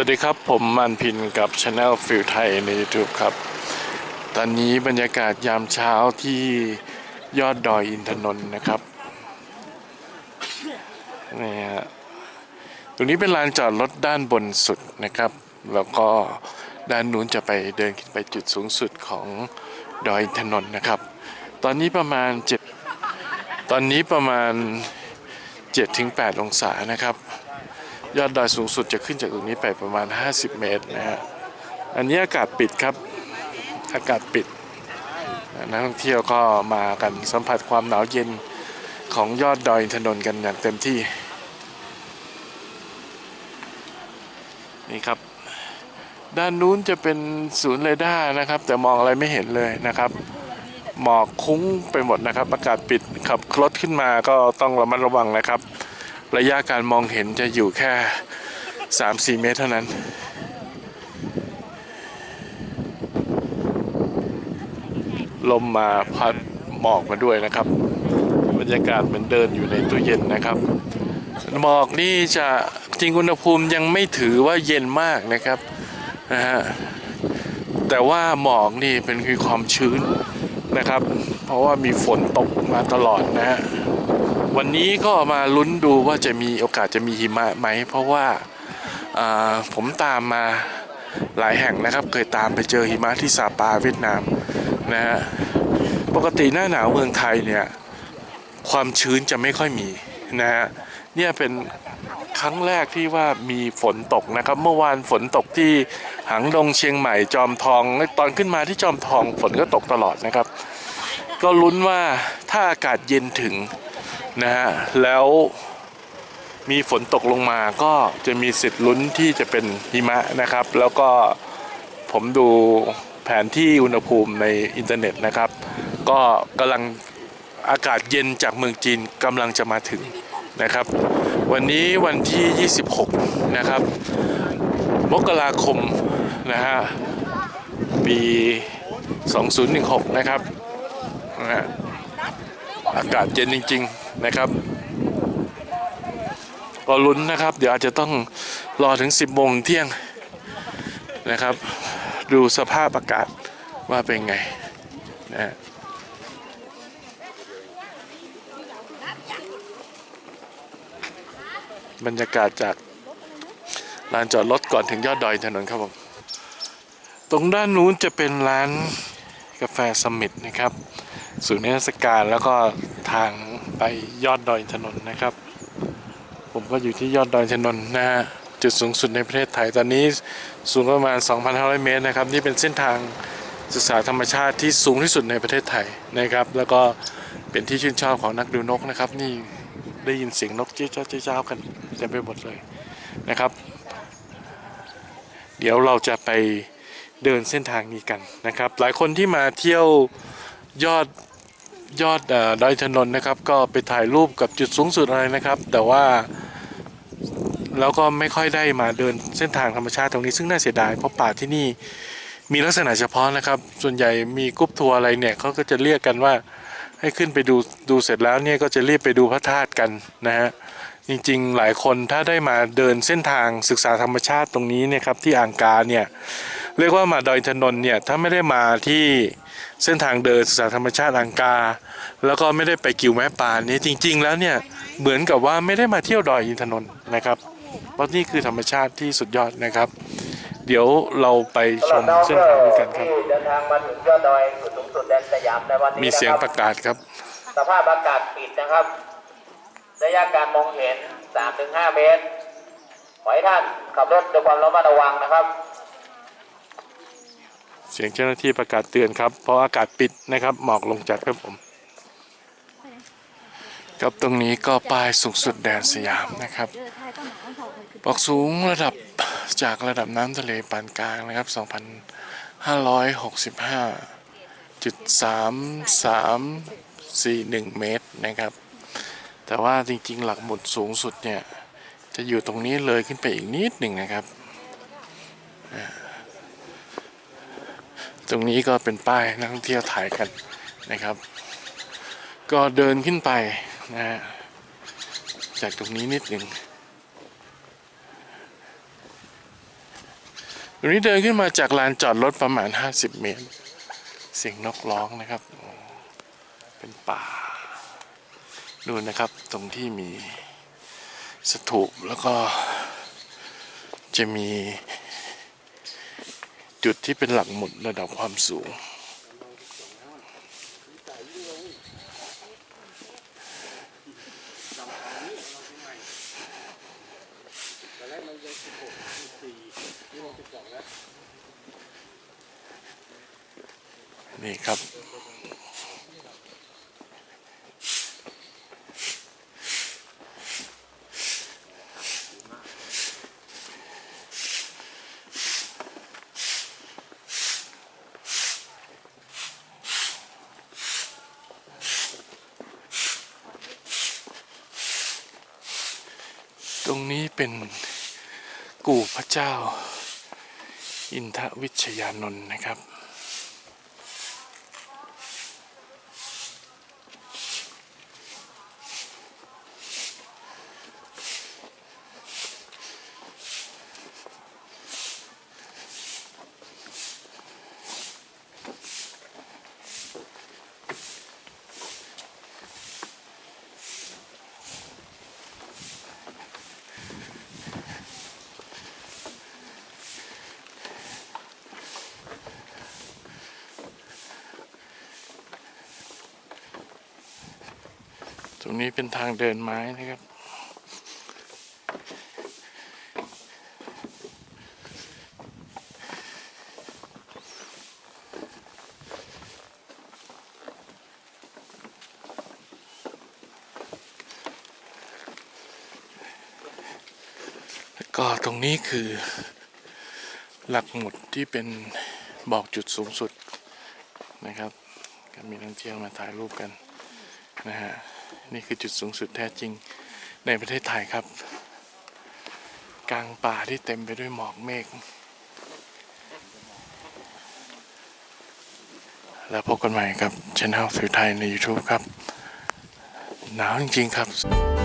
วัสดีครับ ผมมันพินกับช anel ฟิลไทยใน YouTube ครับ ตอนนี้บรรยากาศยามเช้าที่ยอดดอยอินทนนท์นะครับนี่ฮะตรงนี้เป็นลานจอดรถด้านบนสุดนะครับ แล้วก็ด้านนู้นจะไปเดินขึ้นไปจุดสูงสุดของดอยอินทนนท์นะครับ ตอนนี้ประมาณ7ตอนนี้ประมาณ 7-8 องศานะครับ ยอดดอยสูงสุดจะขึ้นจากตรงนี้ไปประมาณ 50 เมตรนะฮะ อันนี้อากาศปิดครับ อากาศปิด นักท่องเที่ยวก็มากันสัมผัสความหนาวเย็นของยอดดอยอินทนนท์กันอย่างเต็มที่ นี่ครับ ด้านนู้นจะเป็นศูนย์เรดาร์นะครับ แต่มองอะไรไม่เห็นเลยนะครับ หมอกคุ้งไปหมดนะครับ อากาศปิดขับรถขึ้นมาก็ต้องระมัดระวังนะครับ ระยะการมองเห็นจะอยู่แค่ 3-4 เมตรเท่านั้น ลมมาพัดหมอกมาด้วยนะครับ บรรยากาศเหมือนเดินอยู่ในตู้เย็นนะครับหมอกนี่จะจริงอุณหภูมิยังไม่ถือว่าเย็นมากนะครับนะฮะแต่ว่าหมอกนี่เป็นคือความชื้นนะครับ เพราะว่ามีฝนตกมาตลอดนะฮะ วันนี้ก็มาลุ้นดูว่าจะมีโอกาสจะมีหิมะไหม เพราะว่าผมตามมาหลายแห่งนะครับ เคยตามไปเจอหิมะที่ซาปาเวียดนามนะฮะปกติหน้าหนาวเมืองไทยเนี่ยความชื้นจะไม่ค่อยมีนะฮะเนี่ยเป็นครั้งแรกที่ว่ามีฝนตกนะครับ เมื่อวานฝนตกที่หางดงเชียงใหม่จอมทอง ตอนขึ้นมาที่จอมทองฝนก็ตกตลอดนะครับ ก็ลุ้นว่าถ้าอากาศเย็นถึงนะฮะแล้วมีฝนตกลงมาก็จะมีสิทธิ์ลุ้นที่จะเป็นหิมะนะครับ แล้วก็ผมดูแผนที่อุณหภูมิในอินเทอร์เน็ตนะครับ ก็กำลังอากาศเย็นจากเมืองจีนกำลังจะมาถึงนะครับ วันนี้วันที่ 26 นะครับ มกราคมนะฮะปี 2016 นะครับ นะฮะอากาศเย็นจริง ๆนะครับก็ลุ้นนะครับ เดี๋ยวอาจจะต้องรอถึง 10โมงเที่ยงนะครับ ดูสภาพอากาศว่าเป็นไงนะฮะบรรยากาศจากลานจอดรถก่อนถึงยอดดอยถนนครับผมตรงด้านนู้นจะเป็นร้านกาแฟสมิธนะครับ ศูนย์นิทรรศการแล้วก็ทางไปยอดดอยอินนนท์นะครับ ผมก็อยู่ที่ยอดดอยอินนนท์นะฮะจุดสูงสุดในประเทศไทยตอนนี้สูงประมาณ 2,500 เมตรนะครับนี่เป็นเส้นทางศึกษาธรรมชาติที่สูงที่สุดในประเทศไทยนะครับ แล้วก็เป็นที่ชื่นชอบของนักดูนกนะครับ นี่ได้ยินเสียงนกเจ๊จ้าเจ๊จ้ากันเต็มไปหมดเลยนะครับ เดี๋ยวเราจะไปเดินเส้นทางนี้กันนะครับ หลายคนที่มาเที่ยว ยอดยอดดอยถนนนะครับ ก็ไปถ่ายรูปกับจุดสูงสุดอะไรนะครับ แต่ว่าเราก็ไม่ค่อยได้มาเดินเส้นทางธรรมชาติตรงนี้ซึ่งน่าเสียดายเพราะป่าที่นี่มีลักษณะเฉพาะนะครับ ส่วนใหญ่มีกรุ๊ปทัวร์อะไรเนี่ยเขาก็จะเรียกกันว่าให้ขึ้นไปดูดูเสร็จแล้วเนี่ยก็จะรีบไปดูพระธาตุกันนะฮะจริงๆ หลายคนถ้าได้มาเดินเส้นทางศึกษาธรรมชาติตรงนี้เนี่ยครับที่อ่างกาเนี่ย เรียกว่ามาดอยถนนเนี่ยถ้าไม่ได้มาที่เส้นทางเดินศึกษาธรรมชาติอังกา แล้วก็ไม่ได้ไปกิวแม่ปานนี้จริง ๆ แล้วเนี่ยเหมือนกับว่าไม่ได้มาเที่ยวดอยอินทนนท์นะครับเพราะนี่คือธรรมชาติที่สุดยอดนะครับ เดี๋ยวเราไปชมเส้นทางด้วยกันครับที่เดินทางมาถึงยอดดอยจุดสูงสุดแดนสยามในวันนี้มีเสียงนะคปรับระกาศครับ สภาพอากาศปิดนะครับระยะการมองเห็น 3-5 เมตร ขอให้ท่านขับรถด้วยความระมัดระวังนะครับ เสียงเจ้าหน้าที่ประกาศเตือนครับ เพราะอากาศปิดนะครับ หมอกลงจัดครับผม ครับตรงนี้ก็ป้ายสูงสุดแดนสยามนะครับบอกสูงระดับจากระดับน้ำทะเลปานกลางนะครับ 2,565.3341 เมตรนะครับ แต่ว่าจริงๆ หลักหมุดสูงสุดเนี่ย จะอยู่ตรงนี้เลยขึ้นไปอีกนิดหนึ่งนะครับอ่า ตรงนี้ก็เป็นป้ายนักท่องเที่ยวถ่ายกันนะครับ ก็เดินขึ้นไปนะฮะจากตรงนี้นิดหนึ่งตรงนี้เดินขึ้นมาจากลานจอดรถประมาณ 50 เมตร เสียงนกร้องนะครับ เป็นป่าดูนะครับตรงที่มีสถูปแล้วก็จะมี จุดที่เป็นหลักหมุดระดับความสูง นี่ครับ ตรงนี้เป็นกู่พระเจ้า อินทวิชยานนท์นะครับ รงนี้เป็นทางเดินไม้นะครับ ก็ตรงนี้คือหลักหมุดที่เป็นบอกจุดสูงสุดนะครับ ก็มีนักเที่ยวมาถ่ายรูปกันนะฮะ นี่คือจุดสูงสุดแท้จริงในประเทศไทยครับ กลางป่าที่เต็มไปด้วยหมอกเมฆแล้วพบกันใหม่กับช anel ฟิวไทยใน YouTube ครับ หนาวจริง ๆ ครับ